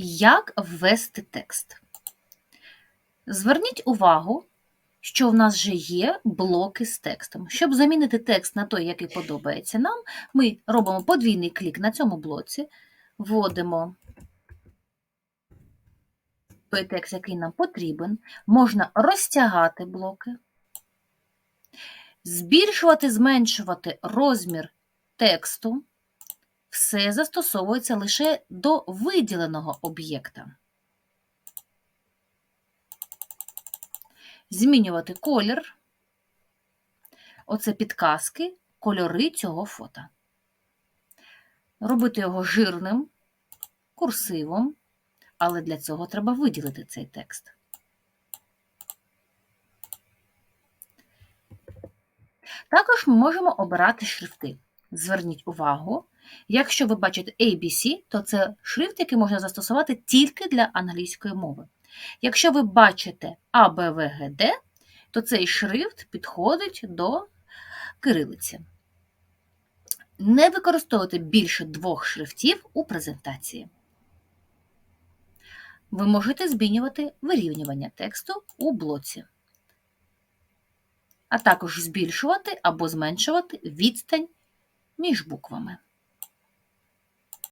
Як ввести текст? Зверніть увагу, що в нас вже є блоки з текстом. Щоб замінити текст на той, який подобається нам, ми робимо подвійний клік на цьому блоці, вводимо той текст, який нам потрібен, можна розтягати блоки, збільшувати, зменшувати розмір тексту. Все застосовується лише до виділеного об'єкта. Змінювати колір. Оце підказки, кольори цього фото. Робити його жирним, курсивом, але для цього треба виділити цей текст. Також ми можемо обирати шрифти. Зверніть увагу, якщо ви бачите ABC, то це шрифт, який можна застосувати тільки для англійської мови. Якщо ви бачите ABVGD, то цей шрифт підходить до кирилиці. Не використовуйте більше двох шрифтів у презентації. Ви можете змінювати вирівнювання тексту у блоці, а також збільшувати або зменшувати відстань між буквами.